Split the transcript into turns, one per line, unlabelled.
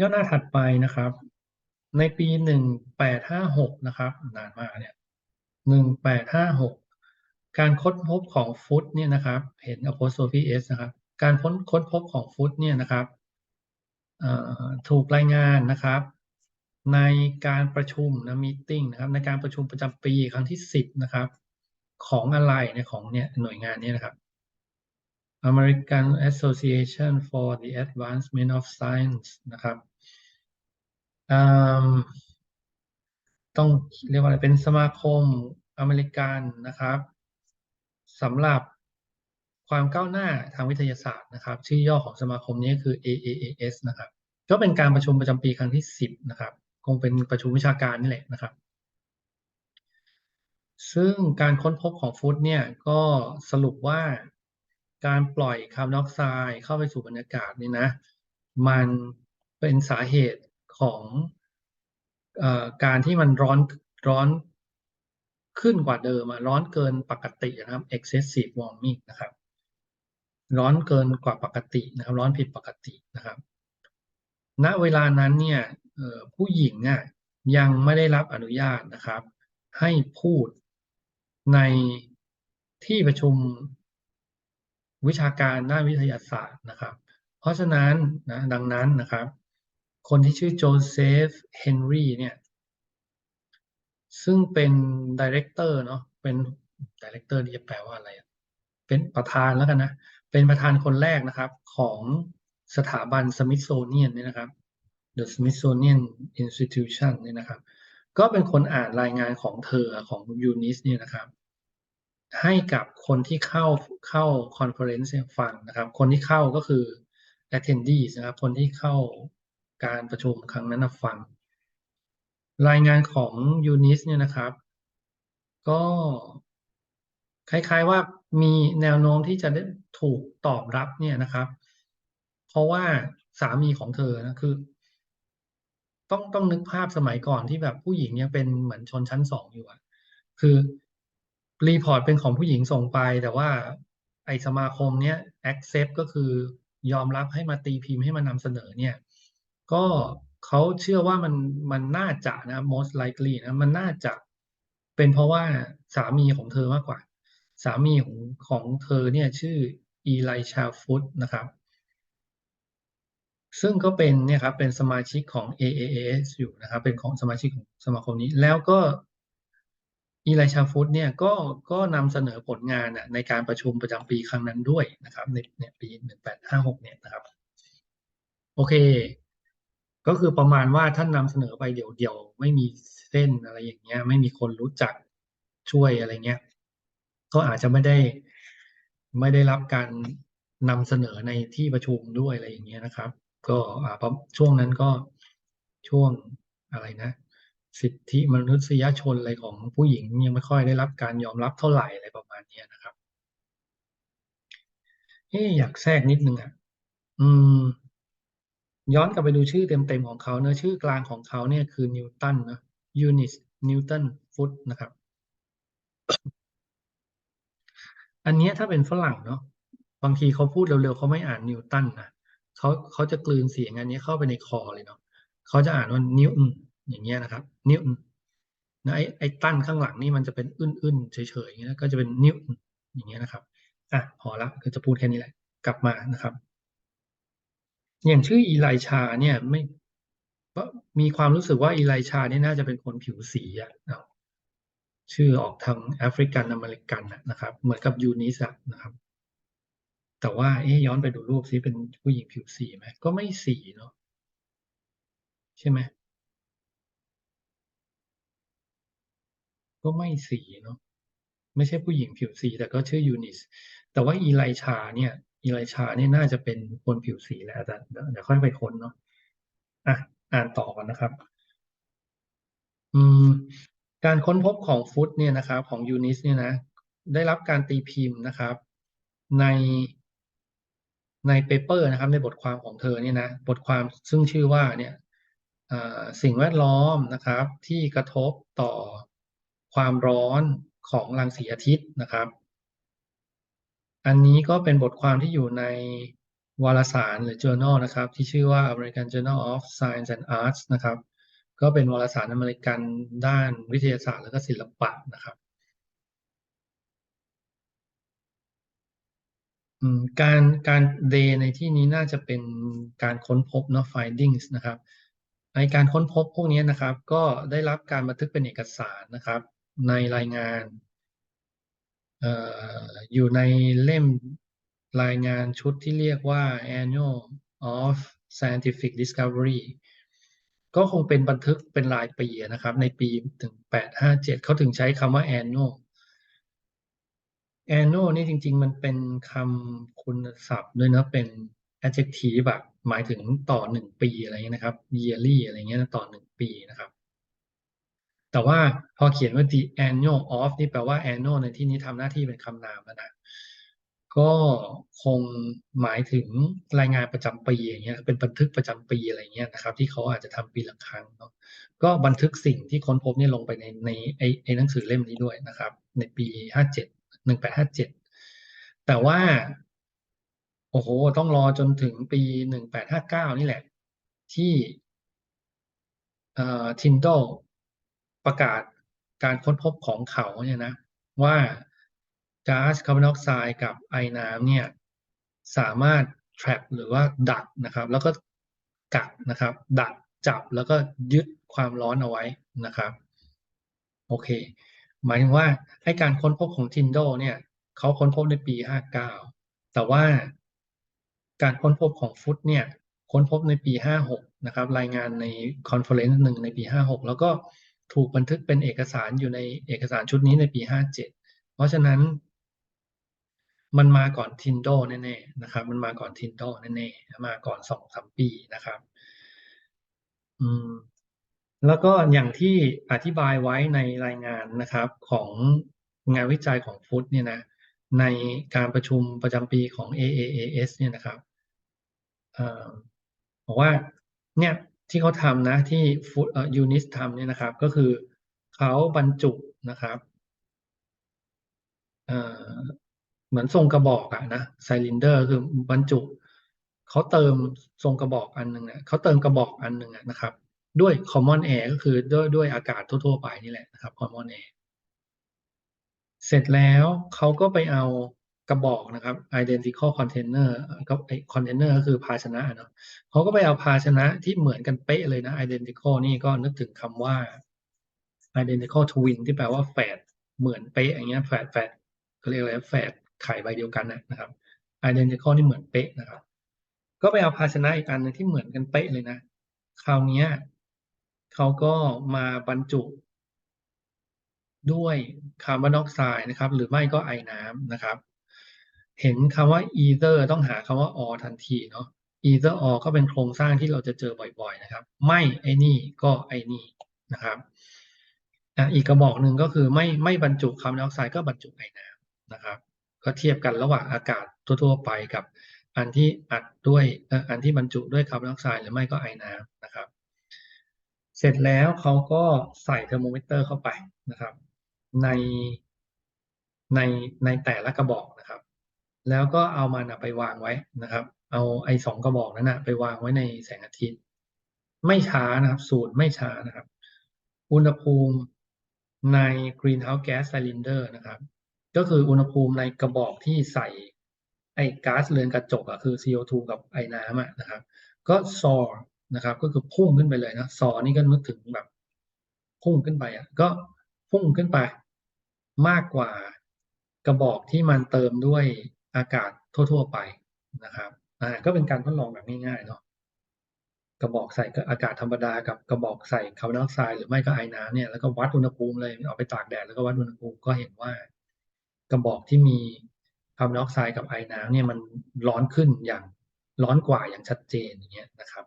ย่อหน้าถัดไปนะครับ ในปีหนึ่งแปดห้าหกนะครับ นานมากเนี่ยหนึ่งแปดห้าหกการค้นพบของฟุตเนี่ยนะครับ เห็น apostrophe s นะครับ การค้นค้นพบของฟุตเนี่ยนะครับถูกรายงานนะครับ ในการประชุมนะมีติ้งนะครับในการประชุมประจำปีครั้งที่สิบนะครับ ของอะไรเนี่ยของเนี่ยหน่วยงานเนี้นะครับ American Association for the Advancement of Science นะครับ ต้องเรียกว่าอะไรเป็นสมาคมอเมริกันนะครับสำหรับความก้าวหน้าทางวิทยาศาสตร์นะครับ ชื่อย่อของสมาคมนี้คือ AAAS นะครับ ก็เป็นการประชุมประจำปีครั้งที่ 10 นะครับ คงเป็นประชุมวิชาการนี่แหละนะครับ ซึ่งการค้นพบของฟุตเนี่ยก็สรุปว่าการปล่อยคาร์บอนไดออกไซด์เข้าไปสู่บรรยากาศนี่นะ มันเป็นสาเหตุ ของอการที่มันร้อนร้อนขึ้นกว่าเดิมร้อนเกินปกตินะครับ excessive warming นะครับ ร้อนเกินกว่าปกตินะครับ ร้อนผิดปกตินะครับ ณเวลานั้นเนี่ยผู้หญิงอะยังไม่ได้รับอนุญาตนะครับ ให้พูดในที่ประชุมวิชาการด้านวิทยาศาสตร์นะครับ เพราะฉะนั้นนะดังนั้นนะครับ คนที่ชื่อโจเซฟเฮนรี่เนี่ย ซึ่งเป็นดีเรคเตอร์เนาะเป็นดีเรคเตอร์นี่จะแปลว่าอะไร เป็นประธานแล้วกันนะ เป็นประธานคนแรกนะครับของสถาบันสมิธโซเนียนนี่นะครับ The Smithsonian Institution นี่นะครับ ก็เป็นคนอ่านรายงานของเธอของยูนิสเนี่ยนะครับ ให้กับคนที่เข้าเข้าคอนเฟอเรนซ์ฟังนะครับ คนที่เข้าก็คือ attendees นะครับ คนที่เข้า การประชุมครั้งนั้นฟัง รายงานของยูนิสเนี่ยนะครับ ก็คล้ายๆว่ามีแนวโน้มที่จะได้ถูกตอบรับเนี่ยนะครับ เพราะว่าสามีของเธอนะคือ ต้องต้องนึกภาพสมัยก่อนที่แบบผู้หญิงยังเป็นเหมือนชนชั้นสองอยู่อะคือรีพอร์ตเป็นของผู้หญิงส่งไปแต่ว่าไอสมาคมเนี้ย accept ก็คือยอมรับให้มาตีพิมพ์ให้มานำเสนอเนี่ย ก็เขาเชื่อว่ามันมันน่าจะนะ most likely นะมันน่าจะเป็นเพราะว่าสามีของเธอมากกว่า สามีของของเธอเนี่ยชื่ออีไลชาฟุตนะครับ ซึ่งก็เป็นเนี่ยครับเป็นสมาชิกของ AAAS อยู่นะครับ เป็นของสมาชิกของสมาคมนี้ แล้วก็อีไลชาฟุตเนี่ยก็ก็นำเสนอผลงานในการประชุมประจำปีครั้งนั้นด้วยนะครับ ในปีหนึ่งแปดห้าหกเนี่ยนะครับ โอเค ก็คือประมาณว่าท่านนำเสนอไปเดี่ยวๆไม่มีเส้นอะไรอย่างเงี้ย ไม่มีคนรู้จักช่วยอะไรเงี้ยก็อาจจะไม่ได้ไม่ได้รับการนำเสนอในที่ประชุมด้วยอะไรอย่างเงี้ยนะครับ ก็อ่าช่วงนั้นก็ช่วงอะไรนะ สิทธิมนุษยชนอะไรของผู้หญิงยังไม่ค่อยได้รับการยอมรับเท่าไหร่อะไรประมาณนี้นะครับเอ๊อยากแทรกนิดนึงอะ อืม ย้อนกลับไปดูชื่อเต็มๆของเขาเนะชื่อกลางของเขาเนี่ยคือนิวตันนะยูนิสนิวตันฟุตนะครับ อันนี้ถ้าเป็นฝรั่งเนาะบางทีเขาพูดเร็วๆเขาไม่อ่านนิวตันนะเขาเขาจะกลืนเสียงอันนี้เข้าไปในคอเลยเนาะเขาจะอ่านว่านิวอย่างเงี้ยนะครับ นิวนะไอไอตันข้างหลังนี่มันจะเป็นอึ้นๆเฉยๆอย่างเงี้ยก็จะเป็นนิวอย่างเงี้ยนะครับอะพอละก็จะพูดแค่นี้แหละ กลับมานะครับ อย่างชื่ออีไลชาเนี่ยไม่มีความรู้สึกว่าอีไลชาเนี่ยน่าจะเป็นคนผิวสีอะชื่อออกทางแอฟริกันอเมริกันนะครับ เหมือนกับยูนิสอะนะครับ แต่ว่าเอ๊ย้อนไปดูรูปซิเป็นผู้หญิงผิวสีไหมก็ไม่สีเนาะใช่ไหมก็ไม่สีเนาะไม่ใช่ผู้หญิงผิวสีแต่ก็ชื่อยูนิสแต่ว่าอีไลชาเนี่ย อีไลชาเนี่ยน่าจะเป็นคนผิวสีแหละแต่เดี๋ยวค่อยไปค้นเนาะอะอ่านต่อกันนะครับ อืม การค้นพบของฟุตเนี่ยนะครับ ของยูนิสเนี่ยนะ ได้รับการตีพิมพ์นะครับ ในในเปเปอร์นะครับ ในบทความของเธอเนี่ยนะ บทความซึ่งชื่อว่าเนี่ยสิ่งแวดล้อมนะครับ ที่กระทบต่อความร้อนของรังสีอาทิตย์นะครับ อันนี้ก็เป็นบทความที่อยู่ในวารสารหรือ journal นะครับ ที่ชื่อว่า American Journal of Science and Arts นะครับ ก็เป็นวารสารอเมริกันด้านวิทยาศาสตร์และก็ศิลปะนะครับการการ day ในที่นี้น่าจะเป็นการค้นพบเนาะ findings นะครับในการค้นพบพวกนี้นะครับ ก็ได้รับการบันทึกเป็นเอกสารนะครับ ในรายงาน อยู่ในเล่มรายงานชุดที่เรียกว่า Annual of Scientific Discovery ก็คงเป็นบันทึกเป็นรายปีนะครับ ในปีถึง857เขาถึงใช้คำว่า annual annual นี่จริง ๆ มันเป็นคำคุณศัพท์ด้วยนะเป็น adjective แบบหมายถึงต่อหนึ่งปีอะไรเงี้ยนะครับ yearly อะไรเงี้ยต่อหนึ่งปีนะครับ แต่ว่าพอเขียนว่า the annual of นี่แปลว่า annual ในที่นี้ทำหน้าที่เป็นคำนามแล้วนะก็คงหมายถึงรายงานประจำปีอย่างเงี้ยเป็นบันทึกประจำปีอะไรเงี้ยนะครับ ที่เขาอาจจะทำปีละครั้งเนาะก็บันทึกสิ่งที่ค้นพบเนี่ยลงไปในในไอไอหนังสือเล่มนี้ด้วยนะครับ ในปีห้าเจ็ดหนึ่งแปดห้าเจ็ดแต่ว่าโอ้โห ต้องรอจนถึงปีหนึ่งแปดห้าเก้านี่แหละ ที่เอ่อทินโด ประกาศการค้นพบของเขาเนี่ยนะว่าก๊าซคาร์บอนไดออกไซด์กับไอน้ำเนี่ยสามารถ trap หรือว่าดักนะครับ แล้วก็กักนะครับ ดักจับแล้วก็ยึดความร้อนเอาไว้นะครับ โอเค หมายถึงว่าให้การค้นพบของทินโดเนี่ยเขาค้นพบในปี 59 แต่ว่าการค้นพบของฟุตเนี่ยค้นพบในปี 56 นะครับ รายงานในคอนเฟอเรนซ์หนึ่งในปี 56 แล้วก็ ถูกบันทึกเป็นเอกสารอยู่ในเอกสารชุดนี้ในปี 57 เพราะฉะนั้นมันมาก่อนทินโดแน่ๆนะครับ มันมาก่อนทินโดแน่ๆมาก่อนสองสามปีนะครับ อืม แล้วก็อย่างที่อธิบายไว้ในรายงานนะครับ ของงานวิจัยของฟุตเนี่ยนะ ในการประชุมประจำปีของ AAAS เนี่ยนะครับบอกว่าเนี่ย ที่เขาทำนะที่ฟุตยูนิสทำเนี่ยนะครับ ก็คือเขาบรรจุนะครับเหมือนทรงกระบอกอะนะไซลินเดอร์คือบรรจุเขาเติมทรงกระบอกอันหนึ่งเนี่ยเขาเติมกระบอกอันหนึ่งนะครับ ด้วย common air ก็คือด้วยด้วยอากาศทั่วๆไปนี่แหละนะครับ common air เสร็จแล้วเขาก็ไปเอา กระบอกนะครับ identical container ก็ไอ container ก็คือภาชนะเนาะเขาก็ไปเอาภาชนะที่เหมือนกันเป๊ะเลยนะ identical นี่ก็นึกถึงคำว่า identical twin ที่แปลว่าแฝดเหมือนเป๊ะอย่างเงี้ยแฝดแฝดเขาเรียกอะไรแฝดไข่ใบเดียวกันนะครับ identical นี่เหมือนเป๊ะนะครับ ก็ไปเอาภาชนะอีกอันนึงที่เหมือนกันเป๊ะเลยนะ คราวนี้เขาก็มาบรรจุด้วยคาร์บอนออกไซด์นะครับ หรือไม่ก็ไอน้ำนะครับ เห็นคำว่า either ต้องหาคำว่า or ทันทีเนาะ either or ก็เป็นโครงสร้างที่เราจะเจอบ่อยๆนะครับ ไม่ไอ้นี่ก็ไอ้นี่นะครับอีกกระบอกหนึ่งก็คือไม่ไม่บรรจุคาร์บอนไดออกไซด์ก็บรรจุไอน้ำนะครับ ก็เทียบกันระหว่างอากาศทั่วๆไปกับอันที่อัดด้วยอันที่บรรจุด้วยคาร์บอนไดออกไซด์หรือไม่ก็ไอน้ำนะครับ เสร็จแล้วเขาก็ใส่เทอร์โมมิเตอร์เข้าไปนะครับ ในในในแต่ละกระบอก แล้วก็เอามันไปวางไว้นะครับ เอาไอ้สองกระบอกนั้นนะไปวางไว้ในแสงอาทิตย์ ไม่ช้านะครับ สูตรไม่ช้านะครับ อุณหภูมิใน greenhouse gas cylinder นะครับ ก็คืออุณหภูมิในกระบอกที่ใส่ไอ้ก๊าซเรือนกระจกอะคือ CO2 กับไอ้น้ำอะนะครับ ก็ซอนะครับ ก็คือพุ่งขึ้นไปเลยนะซอนี่ก็นึกถึงแบบ พุ่งขึ้นไปอะก็พุ่งขึ้นไป มากกว่ากระบอกที่มันเติมด้วย อากาศทั่ว ๆ ไปนะครับอ่าก็เป็นการทดลองแบบง่ายๆเนาะกระบอกใส่อากาศธรรมดากับกระบอกใส่คาร์บอนไดออกไซด์หรือไม่ก็ไอ้น้ำเนี่ยแล้วก็วัดอุณหภูมิเลยเอาไปตากแดดแล้วก็วัดอุณหภูมิก็เห็นว่า กระบอกที่มีคาร์บอนไดออกไซด์กับไอน้ำเนี่ยมันร้อนขึ้นอย่างร้อนกว่าอย่างชัดเจนอย่างเงี้ยนะครับ